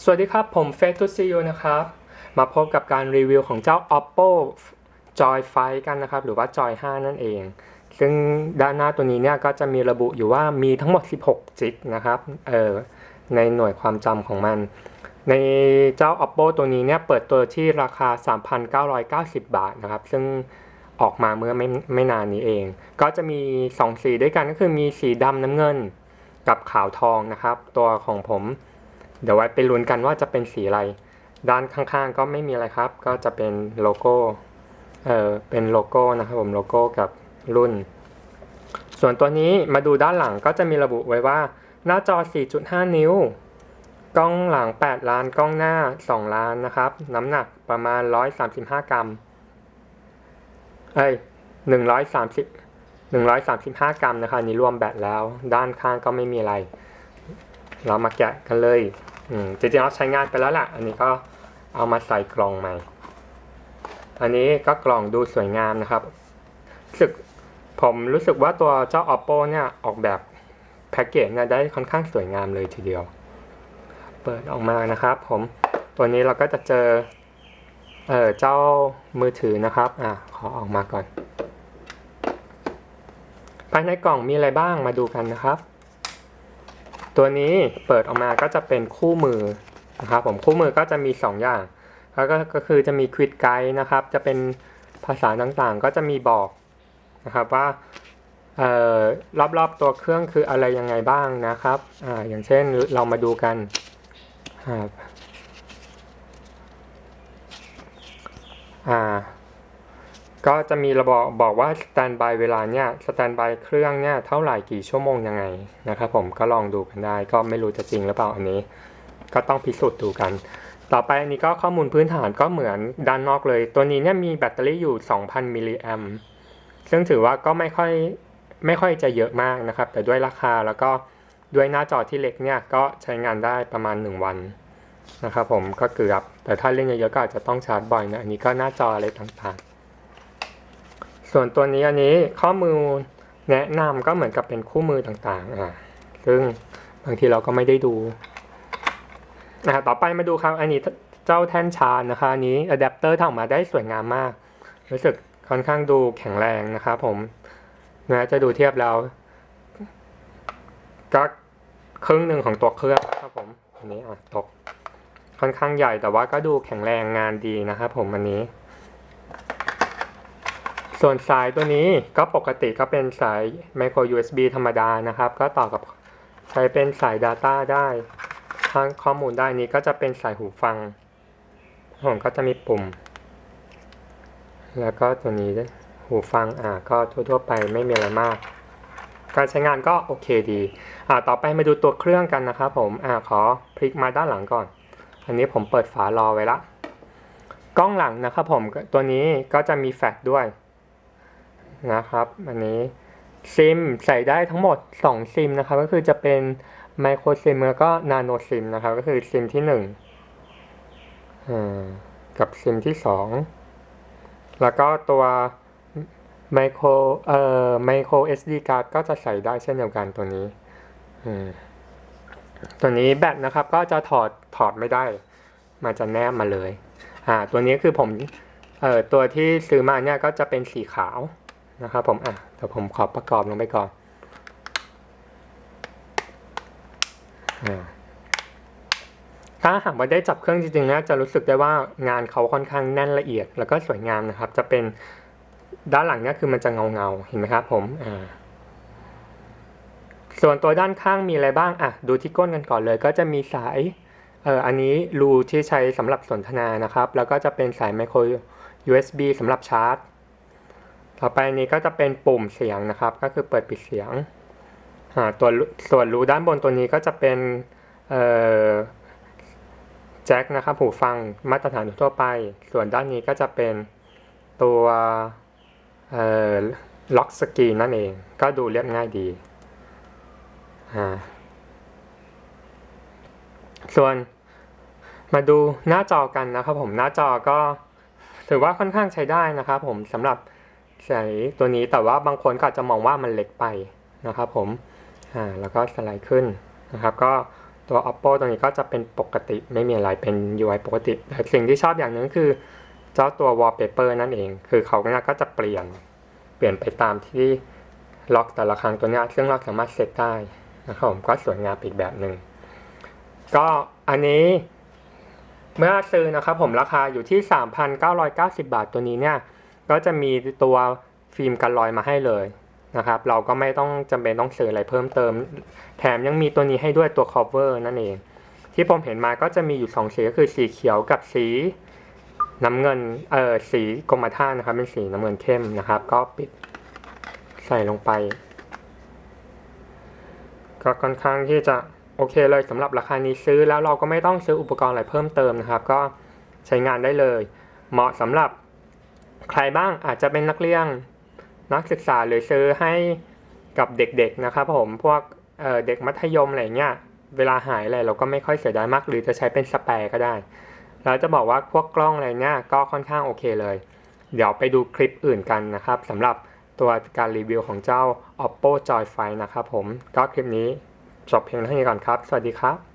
สวัสดีครับ ผมเฟ t ทุซียูนะครับ มาพบกับการรีวิวของเจ้า oppo joy 5 กันนะครับ หรือว่า joy 5 นั่นเอง ซึ่งด้านหน้าตัวนี้เนี่ยก็จะมีระบุอยู่ว่ามีทั้งหมด 16 จิกนะครับเออในหน่วยความจำของมัน ในเจ้า oppo ตัวนี้เนี่ยเปิดตัวที่ราคา 3,990 บาทนะครับ ซึ่งออกมาเมื่อไม่ไม่นานนี้เอง ก็จะมี 2 สีด้วยกันก็คือมีสีดำน้ำเงินกับขาวทองนะครับ ตัวของผม เดี๋ยวไว้ไปลุ้นกันว่าจะเป็นสีอะไร ด้านข้างๆ ก็ไม่มีอะไรครับ ก็จะเป็นโลโก้ เออเป็นโลโก้นะครับผมโลโก้กับรุ่น ส่วนตัวนี้มาดูด้านหลังก็จะมีระบุไว้ว่า หน้าจอ 4.5 นิ้ว กล้องหลัง 8 ล้าน กล้องหน้า 2 ล้านนะครับ น้ำหนักประมาณ 135 กรัม เอ้ย130 135 กรัมนะคะอันนี้รวมแบตแล้ว ด้านข้างก็ไม่มีอะไร เรามาแกะกันเลย อืมจริงๆเราใช้งานไปแล้วแหละอันนี้ก็เอามาใส่กล่องใหม่ อันนี้ก็กล่องดูสวยงามนะครับสึกผมรู้สึกว่าตัวเจ้า oppo เนี่ยออกแบบแพ็กเกจเนี่ยได้ค่อนข้างสวยงามเลยทีเดียว เปิดออกมานะครับ ผมตัวนี้เราก็จะเจอ เออเจ้ามือถือนะครับ อะขอออกมาก่อน ภายในกล่องมีอะไรบ้างมาดูกันนะครับ ตัวนี้เปิดออกมาก็จะเป็นคู่มือนะครับผมคู่มือก็จะมี 2 อย่างแล้วก็ก็คือจะมีควิดไกด์นะครับ จะเป็นภาษาต่างๆ ก็จะมีบอกนะครับว่าเอ่อรอบๆตัวเครื่องคืออะไรยังไงบ้างนะครับอ่าอย่างเช่นเรามาดูกันครับอ่า ก็จะมีระบอกบอกว่าสแตนบายเวลาเนี่ยสแตนบายเครื่องเนี่ยเท่าไหร่กี่ชั่วโมงยังไงนะครับผมก็ลองดูกันได้ ก็ไม่รู้จะจริงหรือเปล่าอันนี้ ก็ต้องพิสูจน์ดูกัน ต่อไปอันนี้ก็ข้อมูลพื้นฐานก็เหมือนด้านนอกเลย ตัวนี้เนี่ยมีแบตเตอรี่อยู่ 2,000มิลลิแอมซึ่งถือว่าก็ไม่ค่อยไม่ค่อยจะเยอะมากนะครับ แต่ด้วยราคาแล้วก็ด้วยหน้าจอที่เล็กเนี่ยก็ใช้งานได้ประมาณ 1 วันนะครับผมก็เกือบแต่ถ้าเล่นเยอะๆก็อาจจะต้องชาร์จบ่อยนะอันนี้ก็หน้าจออะไรต่างๆ ส่วนตัวนี้อันนี้ข้อมูลแนะนำก็เหมือนกับเป็นคู่มือต่างๆอ่าซึ่งบางทีเราก็ไม่ได้ดูอ่าต่อไปมาดูครับอันนี้เจ้าแท่นชาร์จนะคะอันนี้อะแดปเตอร์ทำออกมาได้สวยงามมาก รู้สึกค่อนข้างดูแข็งแรงนะครับผมนะจะดูเทียบแล้วก็ครึ่งหนึ่งของตัวเครื่องครับผมอันนี้อะตกค่อนข้างใหญ่แต่ว่าก็ดูแข็งแรงงานดีนะครับผมอันนี้ ส่วนสายตัวนี้ก็ปกติก็เป็นสาย micro USB ธรรมดานะครับ ก็ต่อกับใช้เป็นสาย Data ได้ทางข้อมูลได้นี้ก็จะเป็นสายหูฟังผมก็จะมีปุ่ม แล้วก็ตัวนี้หูฟังอ่าก็ทั่วๆไปไม่มีอะไรมาก การใช้งานก็โอเคดีอ่าต่อไปมาดูตัวเครื่องกันนะครับผมอ่าขอพลิกมาด้านหลังก่อน อันนี้ผมเปิดฝารอไว้ละกล้องหลังนะครับผมตัวนี้ก็จะมีแฟลชด้วย นะครับ อันนี้ซิมใส่ได้ทั้งหมด 2 ซิมนะครับ ก็คือจะเป็นไมโครซิมแล้วก็นาโนซิมนะครับ ก็คือซิมที่1อ่ากับซิมที่ 2 แล้วก็ตัวไมโครเอ่อไมโคร SD card ก็จะใส่ได้เช่นเดียวกันตัวนี้ ตัวนี้แบตนะครับก็จะถอดถอดไม่ได้ มันจะแนบมาเลย อ่า ตัวนี้คือผม เอ่อ ตัวที่ซื้อมาเนี่ยก็จะเป็นสีขาว นะครับผมอะเดี๋ยวผมขอประกอบลงไปก่อนถ้าหากว่าได้จับเครื่องจริงๆนะจะรู้สึกได้ว่างานเขาค่อนข้างแน่นละเอียด แล้วก็สวยงามนะครับ จะเป็นด้านหลังเนี่ยคือมันจะเงาเงาๆเห็นไหมครับผมอ่าส่วนตัวด้านข้างมีอะไรบ้างอะดูที่ก้นกันก่อนเลย ก็จะมีสายเอ่ออันนี้รูที่ใช้สำหรับสนทนานะครับ แล้วก็จะเป็นสายไมโคร USB สำหรับชาร์จ ต่อไปนี้ก็จะเป็นปุ่มเสียงนะครับ ก็คือเปิดปิดเสียงตัวส่วนรูด้านบนตัวนี้ก็จะเป็นแจ็คนะครับหูฟังมาตรฐานทั่วไป ส่วนด้านนี้ก็จะเป็นตัวล็อกสกรีนนั่นเอง ก็ดูเรียบง่ายดี ส่วนมาดูหน้าจอกันนะครับผมหน้าจอก็ถือว่าค่อนข้างใช้ได้นะครับผมสำหรับ ใช้ตัวนี้แต่ว่าบางคนก็อาจจะมองว่ามันเล็กไปนะครับผมอ่าแล้วก็สไลด์ขึ้นนะครับก็ตัว oppo ตรงนี้ก็จะเป็นปกติไม่มีอะไรเป็น UI ปกติแต่สิ่งที่ชอบอย่างหนึงคือเจ้าตัว wallpaper นั่นเอง คือเขาเนี่ยก็จะเปลี่ยนเปลี่ยนไปตามที่ล็อกแต่ละครั้งตัวนี้ซึ่งเราสามารถเซตได้นะครับผมก็สวยงามอีกแบบหนึ่งก็อันนี้เมื่อซื้อนะครับผมราคาอยู่ที่ 3,990 บาทตัวนี้เนี่ย ก็จะมีตัวฟิล์มกันรอยมาให้เลยนะครับ เราก็ไม่ต้องจำเป็นต้องซื้ออะไรเพิ่มเติม แถมยังมีตัวนี้ให้ด้วยตัว cover นั่นเอง ที่ผมเห็นมาก็จะมีอยู่สองสีก็คือสีเขียวกับสีน้ำเงินเอ่อสีกรมท่านะครับ เป็นสีน้ำเงินเข้มนะครับ ก็ปิดใส่ลงไป ก็ค่อนข้างที่จะโอเคเลยสำหรับราคานี้ซื้อแล้วเราก็ไม่ต้องซื้ออุปกรณ์อะไรเพิ่มเติมนะครับ ก็ใช้งานได้เลย เหมาะสำหรับ ใครบ้างอาจจะเป็นนักเรียนนักศึกษาหรือซื้อให้กับเด็กๆนะครับผมพวกเเด็กมัธยมอะไรเงี้ยเวลาหายอะไรเราก็ไม่ค่อยเสียดายมาก หรือจะใช้เป็นสแปร์ก็ได้แล้วจะบอกว่าพวกกล้องอะไรเนี้ยก็ค่อนข้างโอเคเลย เดี๋ยวไปดูคลิปอื่นกันนะครับสำหรับตัวการรีวิวของเจ้า oppo joy 5นะครับผมก็คลิปนี้จบเพียงเท่านี้ก่อนครับ สวัสดีครับ